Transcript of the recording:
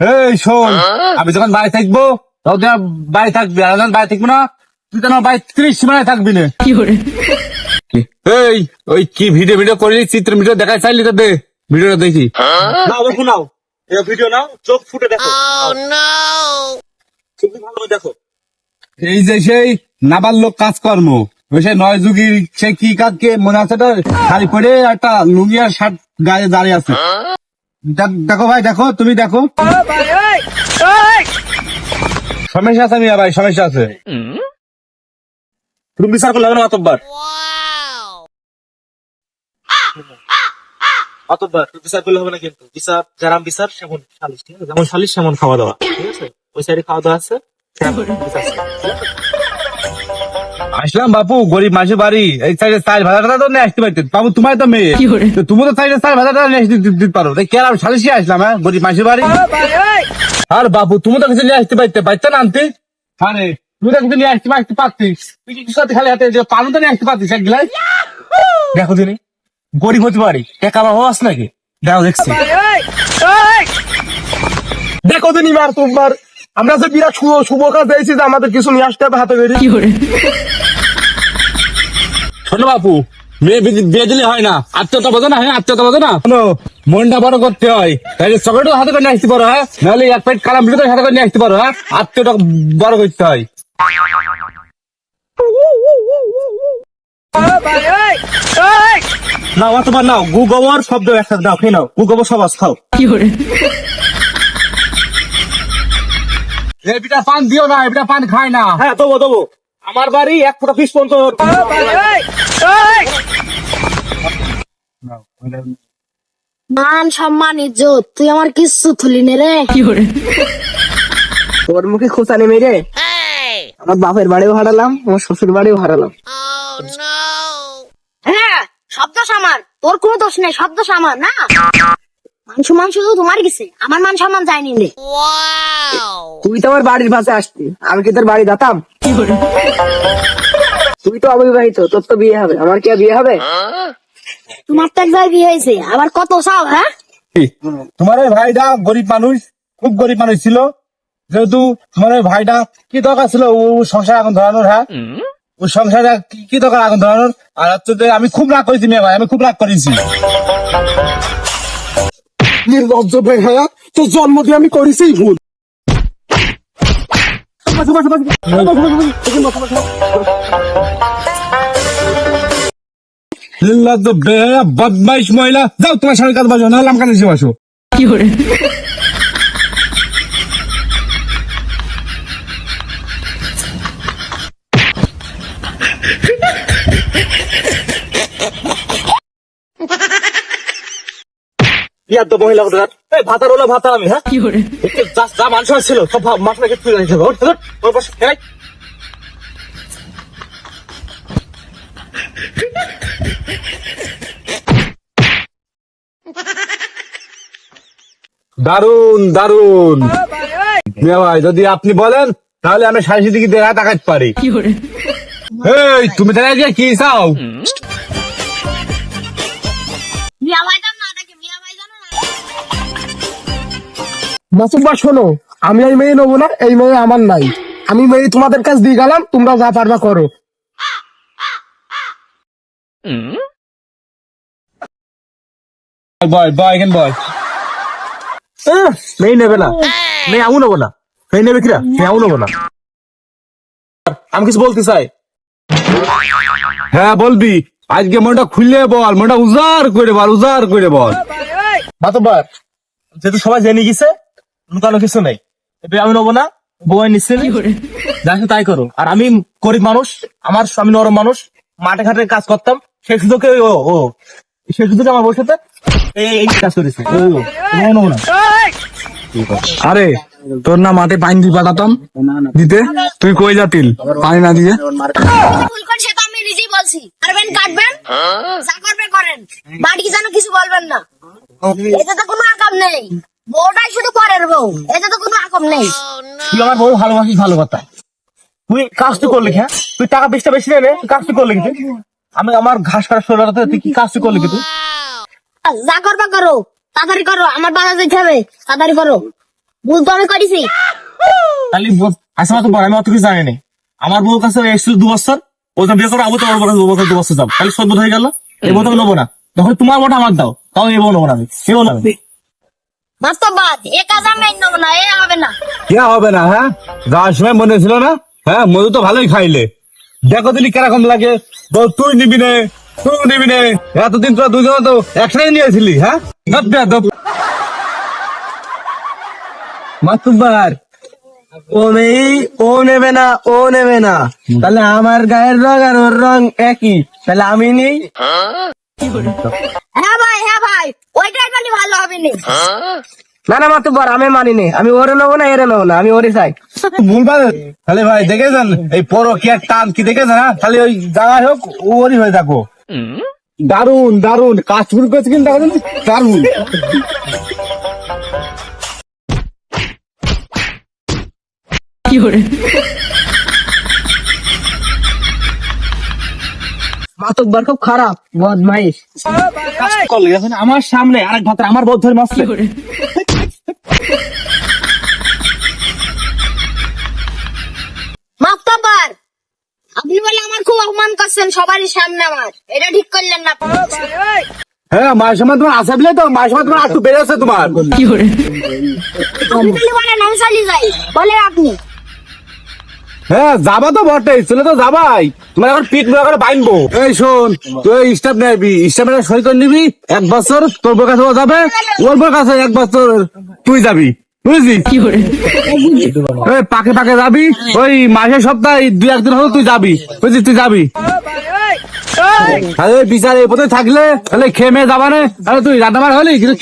এই শোন আমি যখন বাড়ি থাকব তখন তুই বাড়ি থাকবি আর যখন বাড়ি থাকব না তুই তো বাড়ি ত্রিশ সীমানায় থাকবি না। এই ওই কি ভিডিও ভিডিও করলি চিত্র ভিডিও দেখাই চাইলি তো দে ভিডিওটা দেখি। নাও দেখো নাও। এই ভিডিও নাও চোখ ফুটে দেখো। চোখ ভালো দেখো। এই যে সেই নাবার লোক কাজকর্ম ওই সেই নয় যুগি সে কি কাজ কে মনে আছে তো শাড়ি পরে একটা লুঙ্গি আর শার্ট গায়ে দাঁড়িয়ে আছে। দেখ- ভাই, দেখো, তুমি দেখো। সমস্যা আছে মিয়া ভাই, সমস্যা আছে। তুমি বিচার করলে না অতবার তুমি বিচার করলে হবে না কিন্তু। বিচার যারা বিচার, সেমন সালিশ, ঠিক আছে? যেমন সালিশ, সেমন খাওয়া দাওয়া, ঠিক আছে? ওই সাইডে খাওয়া দাওয়া আছে। আসলাম বাপু গরিব মাসে বাড়ি। এই সাইডে চাল ভাজাটা তো নিয়ে আসতে পারতে বাবু তোমার তো মেয়ে। তুমি তো সাইডে চাল ভাজাটা নিয়ে আসতে দিতে- পারো। কেরাম সালিশে আসলাম হ্যাঁ গরিব মাসে বাড়ি। আর বাপু তুমি তো কিছু নিয়ে আসতে পারতে পারতে না আনতে? আরে তুমি তো কিছু নিয়ে আসতে আসতে পারতিস তুই কিছু খালি হাতে পালন তো নিয়ে আসতে পারতিস এক গ্লাস? দেখো দিনি গরিব হতে পারি টাকা বাবা আছে নাকি? দেখো দেখছি। দেখো দিনি মার তোমার। আমরা যে বিরাট শুভ শুভ কাজ দিয়েছি যে আমাদের কিছু নিয়ে আসতে হবে হাতে করে? শোনো বাপু মেয়ে বিয়ে- দিলে হয় না। আত্মীয়তা বোঝো না হ্যাঁ আত্মীয়তা বোঝো না। শোনো মনটা বড় করতে হয়। তাহলে চকলেটও হাতে করে নিয়ে আসতে পারো হ্যাঁ? নাহলে এক প্লেট কালাম হাতে করে নিয়ে আসতে পারো হ্যাঁ? আত্মীয়টা বড় করতে হয়। নাও অতবার নাও গু গোবর শব্দ একসাথে নাও খেয়ে নাও। গু গোবর খাও। এটা পান দিও না এটা পান খায় না। হ্যাঁ দেবো দেবো। আমার বাড়ি এক ফুটা পিস পর্যন্ত মান সম্মান ইজ্জত তুই আমার কিচ্ছু থুলি নে রে। কি করে তোর মুখে খোঁচা নেমে রে। আমার বাপের বাড়িও হারালাম আমার শ্বশুর বাড়িও হারালাম। হ্যাঁ শব্দ সামার তোর কোনো দোষ নেই শব্দ সামার না? মান সম্মান শুধু তোমার গেছে। আমার মান সম্মান যায়নি রে তুই তো আমার বাড়ির পাশে আসতি। আমি কি তোর বাড়ি যেতাম তুই তো অবিবাহিত তোর তো বিয়ে হবে। আমার কি আর বিয়ে হবে? তোমার তো এক জায়গায় বিয়ে হয়েছে। আবার কত চাও হ্যাঁ? তোমার ওই ভাইটা গরিব মানুষ খুব গরিব মানুষ ছিল। যেহেতু তোমার ওই ভাইটা কি দরকার ছিল? ও ও সংসার আগুন ধরানোর হ্যাঁ? ওই সংসারে কি কি দরকার আগুন ধরানোর? আর হচ্ছে আমি খুব রাগ করেছি মেয়ে ভাই আমি খুব রাগ করেছি। নির্লজ্জ বেহায়া তোর জন্ম দিয়ে আমি করেছি ভুল। বদমাইশ মহিলা। যাও তোমার স্বামীর কাছে না নাহলে আমার কাছে কি বসো বিয়ার তো মহিলা কোথাকার এই ভাতার ওলা ভাতা আমি হ্যাঁ? যা যা মানুষ ছিল সব মাছ রেখে তুই ওর ওর বসে দারুণ দারুণ ভাই যদি আপনি বলেন তাহলে আমি সাড়ে দিকে দেখা তাকাতে পারি। এই তুমি দেখা গিয়ে কি চাও? মাসুম্বা শোনো আমি এই মেয়ে নেব না এই মেয়ে আমার নাই। আমি মেয়ে তোমাদের কাছে দিয়ে গেলাম তোমরা যা পারবা করো। বয় বয় এখানে বয় মেয়ে নেবে না। মেয়ে আমু নেব না। মেয়ে নেবে কিরা? মেয়ে আমু নেব না। আমি কিছু বলতে চাই। হ্যাঁ বলবি। আজকে মনটা বল মনটা উজার করে বল উজার করে বল। যেহেতু সবাই জেনে গেছে লুকানো কিছু নেই। এবার আমি নেব না বই নিচ্ছে যা আছে তাই করো আর আমি গরিব মানুষ আমার আমি নরম মানুষ মাঠে ঘাটে কাজ করতাম সে সুযোগে ও ও সে সুযোগে আমার বসে এই কাজ করেছে ও ও, নেব না আরে তোর না মাঠে পানি দিয়ে পাঠাতাম দিতে তুই কই যাতিল পানি না দিয়ে। আমি নিজেই বলছি। কাটবেন যা করবে করেন বাড়ি যেন কিছু বলবেন না। এতে তো কোনো আকাম নেই। বউটাই শুধু পরের বউ। এতে তো কোনো আকাম নেই। তুই আমার বউ ভালোবাসিস ভালো কথা। তুই কাজ তুই করলি হ্যাঁ? তুই টাকা বেশটা বেশি তুই কাজ তুই করলি তুই? আমি আমার ঘাস কাটা শরীর তুই কি কাজ তুই করলি তুই যা করবে করো। তাড়াতাড়ি করো আমার বাজার যেতে হবে। তাড়াতাড়ি করো। ভুল তো আমি করেছি। তাহলে আচ্ছা মাতুব্বর আমি অত কিছু জানি না। আমার বউর কাছে এসেছিল দু বছর ও যখন বিয়ে করো আবু তো আমার বউ কাছে দু বছর দু বছর যাও তাহলে সদ্য হয়ে গেল? এই তো আমি নেব না। তখন তোমার বউটা আমার দাও তাও এই বউ নেব না আমি। নেব। না। এ কাজ আমি নেব না এ হবে না। কে হবে না হ্যাঁ? যাওয়ার সময় মনে ছিল না হ্যাঁ? মধু তো ভালোই খাইলে। দেখো দিলি কীরকম লাগে। বল তুই নিবি নে তুই নিবি নে। এতদিন তোরা দুজন তো একসাথে নিয়েছিলি হ্যাঁ। মাতুব্বার ও মেয়ে ও নেবে না ও নেবে না। তাহলে আমার গায়ের রং আর ওর রং একই। তাহলে আমি নেই হ্যাঁ ভাই হ্যাঁ ভাই ওইটাই ভালো না না না মাতুব্বার আমি মানি নে আমি ওরে নেব না এরে নেব না আমি ওরে চাই। ভুলভাল। তাহলে ভাই দেখেছেন? এই পর কি আর টান কি দেখেছেন হ্যাঁ? খালি ওই যাওয়াই হোক ওরই হয়ে থাকো। দারুণ দারুণ কাজ শুরু কিন্তু? দারুণ মাতুব্বার খুব খারাপ বদমাইশ। আমার সামনে আরেক ভাত আমার বউ মাসলে আপনি বলে আমার খুব অপমান করছেন সবারই সামনে আমার। এটা ঠিক করলেন না হ্যাঁ মায়ের সময় তোমার আসা বিলে তো মায়ের সময় তোমার আপনি খালি বলেন আমি চালিয়ে যাই। আপনি। হ্যাঁ যাবা তো বটে চলে তো যাবাই। তোমার এখন মুড়া করে বাইনবো। এই শোন তুই স্টাফ নেবি স্টাফ সই করে নিবি এক বছর তোর বউর কাছে ও যাবে ওর বউর কাছে এক বছর তুই যাবি। বুঝলি? পাকে পাকে যাবি ওই মাসের সপ্তাহে দুই একদিন হলো তুই যাবি। বুঝলি তুই যাবি। আরে বিচার এই পথে থাকলে তাহলে খেমে যাবা না তাহলে তুই রান্না হলি কিন্তু